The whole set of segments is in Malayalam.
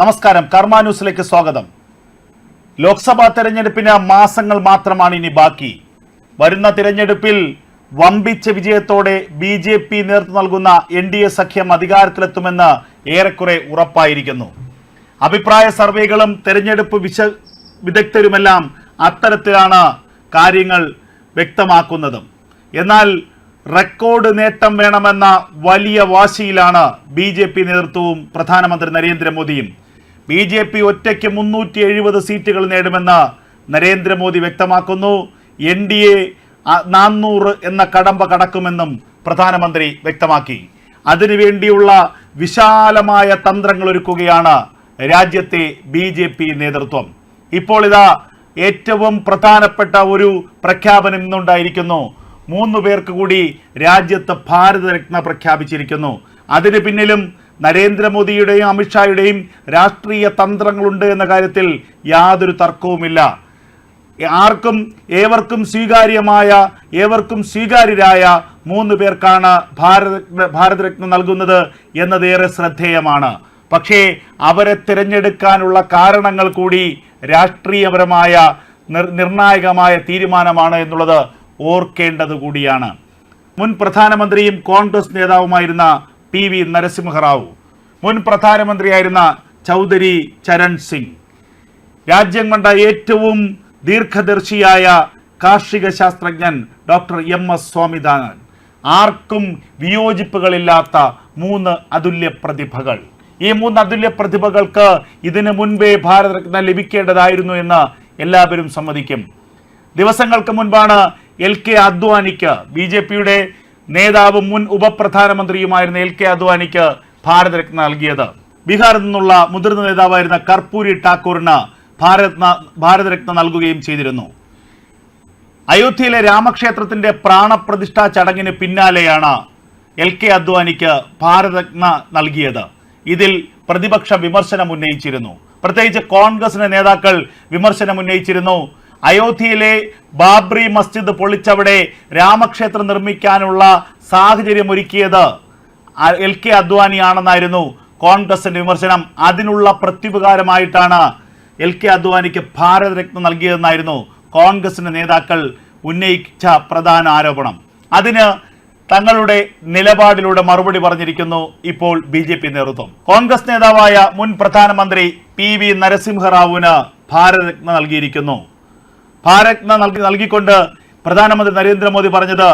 നമസ്കാരം. കർമ്മ ന്യൂസിലേക്ക് സ്വാഗതം. ലോക്സഭാ തെരഞ്ഞെടുപ്പിന് മാസങ്ങൾ മാത്രമാണ് ഇനി ബാക്കി. വരുന്ന തിരഞ്ഞെടുപ്പിൽ വമ്പിച്ച വിജയത്തോടെ ബി ജെ പി നേതൃത്വം നൽകുന്ന എൻ ഡി എ സഖ്യം അധികാരത്തിലെത്തുമെന്ന് ഏറെക്കുറെ ഉറപ്പായിരിക്കുന്നു. അഭിപ്രായ സർവേകളും തെരഞ്ഞെടുപ്പ് വിശ വിദഗ്ധരുമെല്ലാം അത്തരത്തിലാണ് കാര്യങ്ങൾ വ്യക്തമാക്കുന്നതും. എന്നാൽ റെക്കോർഡ് നേട്ടം വേണമെന്ന വലിയ വാശിയിലാണ് ബി നേതൃത്വവും പ്രധാനമന്ത്രി നരേന്ദ്രമോദിയും ബി ജെ പി ഒറ്റയ്ക്ക് മുന്നൂറ്റി എഴുപത് സീറ്റുകൾ നേടുമെന്ന് നരേന്ദ്രമോദി വ്യക്തമാക്കുന്നു. എൻ ഡി എ നാന്നൂറ് എന്ന കടമ്പ കടക്കുമെന്നും പ്രധാനമന്ത്രി വ്യക്തമാക്കി. അതിനുവേണ്ടിയുള്ള വിശാലമായ തന്ത്രങ്ങൾ ഒരുക്കുകയാണ് രാജ്യത്തെ ബി ജെ പി നേതൃത്വം. ഇപ്പോൾ ഇതാ ഏറ്റവും പ്രധാനപ്പെട്ട ഒരു പ്രഖ്യാപനം ഇന്നുണ്ടായിരിക്കുന്നു. മൂന്ന് പേർക്ക് കൂടി രാജ്യത്ത് ഭാരതരത്ന പ്രഖ്യാപിച്ചിരിക്കുന്നു. അതിന് പിന്നിലും നരേന്ദ്രമോദിയുടെയും അമിത്ഷായുടെയും രാഷ്ട്രീയ തന്ത്രങ്ങളുണ്ട് എന്ന കാര്യത്തിൽ യാതൊരു തർക്കവുമില്ല. ആർക്കും ഏവർക്കും സ്വീകാര്യമായ ഏവർക്കും സ്വീകാര്യരായ മൂന്ന് പേർക്കാണ് ഭാരത ഭാരതരത്നം നൽകുന്നത് എന്നതേറെ ശ്രദ്ധേയമാണ്. പക്ഷേ അവരെ തിരഞ്ഞെടുക്കാനുള്ള കാരണങ്ങൾ കൂടി രാഷ്ട്രീയപരമായ നിർ- നിർണായകമായ തീരുമാനമാണ് എന്നുള്ളത് ഓർക്കേണ്ടത് കൂടിയാണ്. മുൻ പ്രധാനമന്ത്രിയും കോൺഗ്രസ് നേതാവുമായിരുന്ന പി വി നരസിംഹറാവു മുൻ പ്രധാനമന്ത്രിയായിരുന്ന ചൗധരി ചരൺ സിംഗ്. രാജ്യം കണ്ട ഏറ്റവും ദീർഘദർശിയായ കാർഷിക ശാസ്ത്രജ്ഞൻ ഡോക്ടർ എം എസ് സ്വാമിനാഥൻ ആർക്കും വിയോജിപ്പുകളില്ലാത്ത മൂന്ന് അതുല്യ പ്രതിഭകൾ. ഈ മൂന്ന് അതുല്യ പ്രതിഭകൾക്ക് ഇതിനു മുൻപേ ഭാരതരത്ന ലഭിക്കേണ്ടതായിരുന്നു എന്ന് എല്ലാവരും സമ്മതിക്കും. ദിവസങ്ങൾക്ക് മുൻപാണ് എൽ കെ അദ്വാനിക്ക് ബി ജെ പിയുടെ നേതാവും മുൻ ഉപപ്രധാനമന്ത്രിയുമായിരുന്ന എൽ കെ അദ്വാനിക്ക് ഭാരതരത്ന നൽകിയത്. ബീഹാറിൽ നിന്നുള്ള മുതിർന്ന നേതാവായിരുന്ന കർപ്പൂരി ഠാക്കൂറിന് ഭാരത്ന ഭാരതരത്ന നൽകുകയും ചെയ്തിരുന്നു. അയോധ്യയിലെ രാമക്ഷേത്രത്തിന്റെ പ്രാണപ്രതിഷ്ഠാ ചടങ്ങിന് പിന്നാലെയാണ് എൽ കെ അദ്വാനിക്ക് ഭാരതരത്ന നൽകിയത്. ഇതിൽ പ്രതിപക്ഷ വിമർശനം ഉന്നയിച്ചിരുന്നു. പ്രത്യേകിച്ച് കോൺഗ്രസിന്റെ നേതാക്കൾ വിമർശനം ഉന്നയിച്ചിരുന്നു. അയോധ്യയിലെ ബാബ്രി മസ്ജിദ് പൊളിച്ചവിടെ രാമക്ഷേത്രം നിർമ്മിക്കാനുള്ള സാഹചര്യം ഒരുക്കിയത് എൽ കെ അദ്വാനി അദ്വാനിയാണെന്നായിരുന്നു കോൺഗ്രസിന്റെ വിമർശനം. അതിനുള്ള പ്രത്യുപകാരമായിട്ടാണ് എൽ കെ അദ്വാനിക്ക് ഭാരതരത്ന നൽകിയതെന്നായിരുന്നു കോൺഗ്രസിന്റെ നേതാക്കൾ ഉന്നയിച്ച പ്രധാന ആരോപണം. അതിന് തങ്ങളുടെ നിലപാടിലൂടെ മറുപടി പറഞ്ഞിരിക്കുന്നു ഇപ്പോൾ ബി ജെ പി നേതൃത്വം. കോൺഗ്രസ് നേതാവായ മുൻ പ്രധാനമന്ത്രി പി വി നരസിംഹറാവുവിന് ഭാരതരത്നം നൽകിയിരിക്കുന്നു. ഭാരത്ന നൽകി നൽകിക്കൊണ്ട് പ്രധാനമന്ത്രി നരേന്ദ്രമോദി പറഞ്ഞത്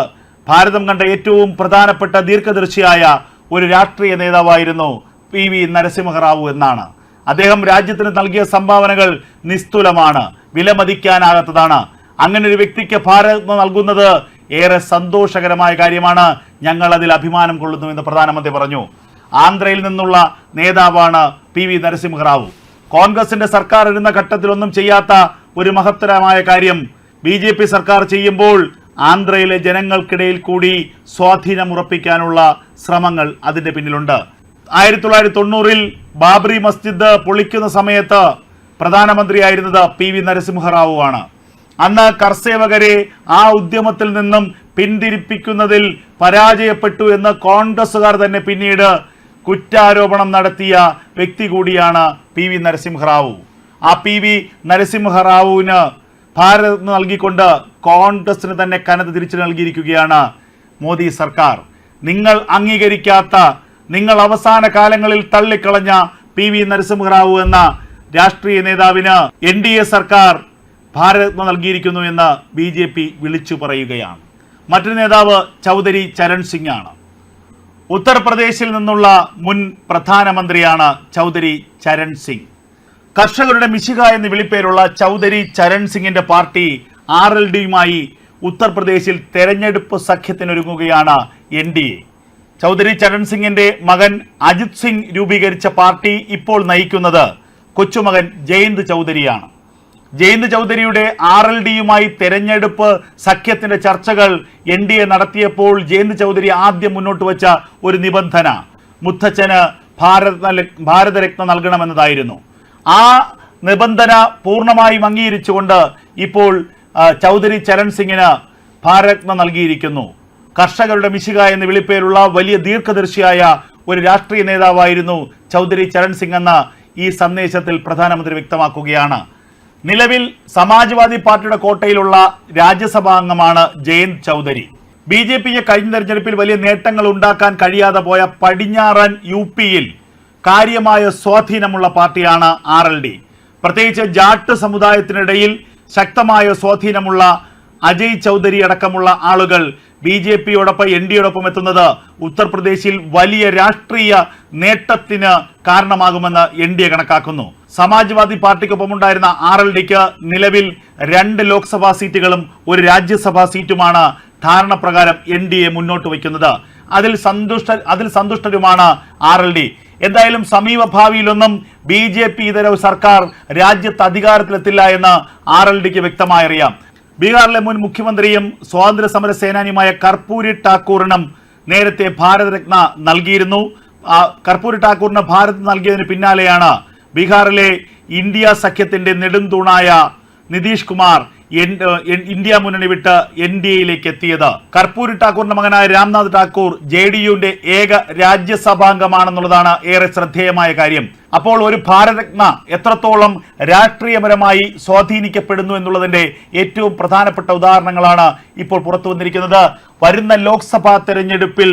ഭാരതം കണ്ട ഏറ്റവും പ്രധാനപ്പെട്ട ദീർഘദർശിയായ ഒരു രാഷ്ട്രീയ നേതാവായിരുന്നു പി വി നരസിംഹറാവു എന്നാണ്. അദ്ദേഹം രാജ്യത്തിന് നൽകിയ സംഭാവനകൾ നിസ്തുലമാണ് വിലമതിക്കാനാകാത്തതാണ്. അങ്ങനെ ഒരു വ്യക്തിക്ക് ഭാരതം നൽകുന്നത് ഏറെ സന്തോഷകരമായ കാര്യമാണ്. ഞങ്ങൾ അതിൽ അഭിമാനം കൊള്ളുന്നു എന്ന് പ്രധാനമന്ത്രി പറഞ്ഞു. ആന്ധ്രയിൽ നിന്നുള്ള നേതാവാണ് പി വി നരസിംഹറാവു. കോൺഗ്രസിന്റെ സർക്കാർ ഇരുന്ന ഘട്ടത്തിലൊന്നും ചെയ്യാത്ത ഒരു മഹത്തരമായ കാര്യം. ബി ജെ പി സർക്കാർ ചെയ്യുമ്പോൾ ആന്ധ്രയിലെ ജനങ്ങൾക്കിടയിൽ കൂടി സ്വാധീനം ഉറപ്പിക്കാനുള്ള ശ്രമങ്ങൾ അതിന്റെ പിന്നിലുണ്ട്. ആയിരത്തി തൊള്ളായിരത്തി തൊണ്ണൂറിൽ ബാബറി മസ്ജിദ് പൊളിക്കുന്ന സമയത്ത് പ്രധാനമന്ത്രിയായിരുന്നത് പി വി നരസിംഹറാവു ആണ്. അന്ന് കർസേവകരെ ആ ഉദ്യമത്തിൽ നിന്നും പിന്തിരിപ്പിക്കുന്നതിൽ പരാജയപ്പെട്ടു എന്ന് കോൺഗ്രസ്സുകാർ തന്നെ പിന്നീട് കുറ്റാരോപണം നടത്തിയ വ്യക്തി കൂടിയാണ് പി വി നരസിംഹറാവു. ആ പി വി നരസിംഹറാവുവിന് ഭാരത് നൽകിക്കൊണ്ട് കോൺഗ്രസിന് തന്നെ കനത് തിരിച്ചു നൽകിയിരിക്കുകയാണ് മോദി സർക്കാർ. നിങ്ങൾ അംഗീകരിക്കാത്ത നിങ്ങൾ അവസാന കാലങ്ങളിൽ തള്ളിക്കളഞ്ഞ പി വി നരസിംഹറാവു എന്ന രാഷ്ട്രീയ നേതാവിന് എൻ ഡി എ സർക്കാർ ഭാരത് നൽകിയിരിക്കുന്നു എന്ന് ബി ജെ പി വിളിച്ചു പറയുകയാണ്. മറ്റൊരു നേതാവ് ചൗധരി ചരൺ സിംഗ് ആണ് ഉത്തർപ്രദേശിൽ നിന്നുള്ള മുൻ പ്രധാനമന്ത്രിയാണ് ചൗധരി ചരൺ സിംഗ്. കർഷകരുടെ മിശിക എന്ന് വിളിപ്പേരുള്ള ചൗധരി ചരൺ സിംഗിന്റെ പാർട്ടി ആർ എൽ ഡിയുമായി ഉത്തർപ്രദേശിൽ തെരഞ്ഞെടുപ്പ് സഖ്യത്തിനൊരുങ്ങുകയാണ് N D A. Chaudhary Charan സിംഗിന്റെ മകൻ അജിത് സിംഗ് രൂപീകരിച്ച പാർട്ടി ഇപ്പോൾ നയിക്കുന്നത് കൊച്ചുമകൻ ജയന്ത് ചൗധരിയാണ്. ജയന്ത് ചൗധരിയുടെ ആർ എൽ ഡിയുമായി തെരഞ്ഞെടുപ്പ് സഖ്യത്തിന്റെ ചർച്ചകൾ എൻ ഡി എ നടത്തിയപ്പോൾ ജയന്ത് ചൗധരി ആദ്യം മുന്നോട്ട് വെച്ച ഒരു നിബന്ധന മുത്തച്ഛന് ഭാരത ഭാരതരത്ന നൽകണമെന്നതായിരുന്നു. ആ നിബന്ധന പൂർണമായും അംഗീകരിച്ചുകൊണ്ട് ഇപ്പോൾ ചൗധരി ചരൺ സിംഗിന് ഭാരത്ന നൽകിയിരിക്കുന്നു. കർഷകരുടെ മിശിക എന്ന് വിളിപ്പേരുള്ള വലിയ ദീർഘദർശിയായ ഒരു രാഷ്ട്രീയ നേതാവായിരുന്നു ചൗധരി ചരൺ സിംഗ് എന്ന ഈ സന്ദേശത്തിൽ പ്രധാനമന്ത്രി വ്യക്തമാക്കുകയാണ്. നിലവിൽ സമാജ്വാദി പാർട്ടിയുടെ കോട്ടയിലുള്ള രാജ്യസഭാ അംഗമാണ് ജയന്ത് ചൗധരി. ബി ജെ പിക്ക് കഴിഞ്ഞ തെരഞ്ഞെടുപ്പിൽ വലിയ നേട്ടങ്ങൾ ഉണ്ടാക്കാൻ കഴിയാതെ പോയ പടിഞ്ഞാറൻ യു പിയിൽ കാര്യമായ സ്വാധീനമുള്ള പാർട്ടിയാണ് ആർ എൽ ഡി. പ്രത്യേകിച്ച് ജാട്ട് സമുദായത്തിനിടയിൽ ശക്തമായ സ്വാധീനമുള്ള അജയ് ചൗധരി അടക്കമുള്ള ആളുകൾ ബി ജെ പിയോടൊപ്പം എൻ ഡിയോടൊപ്പം എത്തുന്നത് ഉത്തർപ്രദേശിൽ വലിയ രാഷ്ട്രീയ നേട്ടത്തിന് കാരണമാകുമെന്ന് എൻ ഡി എ കണക്കാക്കുന്നു. സമാജ്വാദി പാർട്ടിക്കൊപ്പം ഉണ്ടായിരുന്ന ആർ എൽ ഡിക്ക് നിലവിൽ രണ്ട് ലോക്സഭാ സീറ്റുകളും ഒരു രാജ്യസഭാ സീറ്റുമാണ് ധാരണ പ്രകാരം എൻ ഡി എ മുന്നോട്ട് വയ്ക്കുന്നത്. അതിൽ സന്തുഷ്ട അതിൽ സന്തുഷ്ടരുമാണ് ആർ എൽ ഡി. എന്തായാലും സമീപ ഭാവിയിലൊന്നും ബി ജെ പി ഇതര സർക്കാർ രാജ്യത്ത് അധികാരത്തിലെത്തില്ല എന്ന് ആർ എൽ ഡിക്ക് വ്യക്തമായി അറിയാം ബീഹാറിലെ മുൻ മുഖ്യമന്ത്രിയും സ്വാതന്ത്ര്യ സമര സേനാനിയുമായ കർപ്പൂരി ടാക്കൂറിനും നേരത്തെ ഭാരതരത്ന നൽകിയിരുന്നു. കർപ്പൂരി ടാക്കൂറിന് ഭാരത് നൽകിയതിന് പിന്നാലെയാണ് ബീഹാറിലെ ഇന്ത്യ സഖ്യത്തിന്റെ നെടുംതൂണായ നിതീഷ് കുമാർ ഇന്ത്യ മുന്നണി വിട്ട് എൻ ഡി എയിലേക്ക് എത്തിയത് കർപ്പൂരി ഠാക്കൂറിന്റെ മകനായ രാംനാഥ് ഠാക്കൂർ ജെ ഡി യുവിന്റെ ഏക രാജ്യസഭാംഗമാണെന്നുള്ളതാണ് ഏറെ ശ്രദ്ധേയമായ കാര്യം. അപ്പോൾ ഒരു ഭാരതരത്ന എത്രത്തോളം രാഷ്ട്രീയപരമായി സ്വാധീനിക്കപ്പെടുന്നു എന്നുള്ളതിന്റെ ഏറ്റവും പ്രധാനപ്പെട്ട ഉദാഹരണങ്ങളാണ് ഇപ്പോൾ പുറത്തു വന്നിരിക്കുന്നത്. വരുന്ന ലോക്സഭാ തെരഞ്ഞെടുപ്പിൽ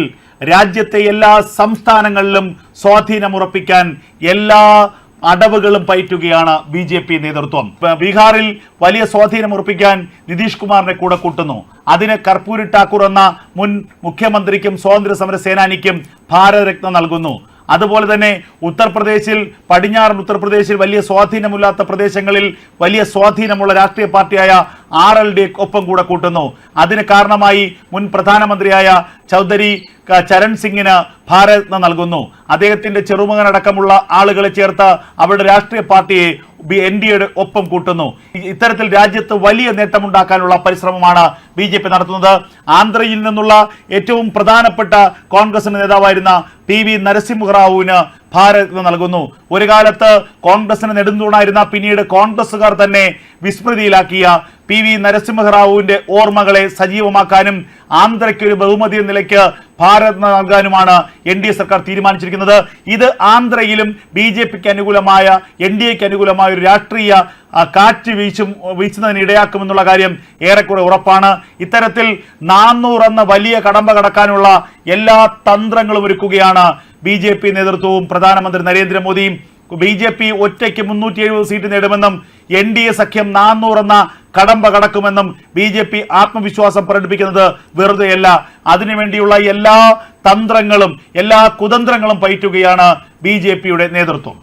രാജ്യത്തെ എല്ലാ സംസ്ഥാനങ്ങളിലും സ്വാധീനമുറപ്പിക്കാൻ എല്ലാ അടവുകളും പയറ്റുകയാണ് ബി ജെ പി നേതൃത്വം. ബീഹാറിൽ വലിയ സ്വാധീനം ഉറപ്പിക്കാൻ നിതീഷ് കുമാറിനെ കൂടെ കൂട്ടുന്നു. അതിന് കർപ്പൂരി ഠാക്കൂർ എന്ന മുൻ മുഖ്യമന്ത്രിക്കും സ്വാതന്ത്ര്യ സമര സേനാനിക്കും ഭാരതരത്ന നൽകുന്നു. അതുപോലെ തന്നെ ഉത്തർപ്രദേശിൽ പടിഞ്ഞാറൻ ഉത്തർപ്രദേശിൽ വലിയ സ്വാധീനമില്ലാത്ത പ്രദേശങ്ങളിൽ വലിയ സ്വാധീനമുള്ള രാഷ്ട്രീയ പാർട്ടിയായ ആർ എൽ ഡി ഒപ്പം കൂടെ കൂട്ടുന്നു. അതിന് കാരണമായി മുൻ പ്രധാനമന്ത്രിയായ ചൗധരി ചരൺ സിംഗിന് ഭാരത് നൽകുന്നു. അദ്ദേഹത്തിന്റെ ചെറുമകനടക്കമുള്ള ആളുകളെ ചേർത്ത് അവരുടെ രാഷ്ട്രീയ പാർട്ടിയെ എൻ ഡി എയുടെ ഒപ്പം കൂട്ടുന്നു. ഇത്തരത്തിൽ രാജ്യത്ത് വലിയ നേട്ടമുണ്ടാക്കാനുള്ള പരിശ്രമമാണ് ബി ജെ പി നടത്തുന്നത്. ആന്ധ്രയിൽ നിന്നുള്ള ഏറ്റവും പ്രധാനപ്പെട്ട കോൺഗ്രസിന്റെ നേതാവായിരുന്ന പി വി നരസിംഹറാവുവിന് ഭാരത് നൽകുന്നു. ഒരു കാലത്ത് കോൺഗ്രസിന് നെടുന്തൂണായിരുന്ന പിന്നീട് കോൺഗ്രസുകാർ തന്നെ വിസ്മൃതിയിലാക്കിയ പി വി നരസിംഹറാവുവിന്റെ ഓർമ്മകളെ സജീവമാക്കാനും ആന്ധ്രയ്ക്ക് ഒരു ബഹുമതി എന്ന നിലയ്ക്ക് ഭാരത് നൽകാനുമാണ് എൻ ഡി എ സർക്കാർ തീരുമാനിച്ചിരിക്കുന്നത്. ഇത് ആന്ധ്രയിലും ബി ജെ പിക്ക് അനുകൂലമായ എൻ ഡി എക്ക് അനുകൂലമായ ഒരു രാഷ്ട്രീയ കാറ്റ് വീശും വീശുന്നതിന് ഇടയാക്കുമെന്നുള്ള കാര്യം ഏറെക്കുറെ ഉറപ്പാണ്. ഇത്തരത്തിൽ നാനൂറ് എന്ന വലിയ കടമ്പ കടക്കാനുള്ള എല്ലാ തന്ത്രങ്ങളും ഒരുക്കുകയാണ് ബി നേതൃത്വവും പ്രധാനമന്ത്രി നരേന്ദ്രമോദിയും. ബി ജെ പി ഒറ്റയ്ക്ക് മുന്നൂറ്റി എഴുപത് സീറ്റ് നേടുമെന്നും എൻ ഡി എ സഖ്യം നാനൂറ് എന്ന കടമ്പ കടക്കുമെന്നും ബി ജെ പി ആത്മവിശ്വാസം പ്രകടിപ്പിക്കുന്നത് വെറുതെയല്ല. അതിനുവേണ്ടിയുള്ള എല്ലാ തന്ത്രങ്ങളും എല്ലാ കുതന്ത്രങ്ങളും പയറ്റുകയാണ് ബി നേതൃത്വം.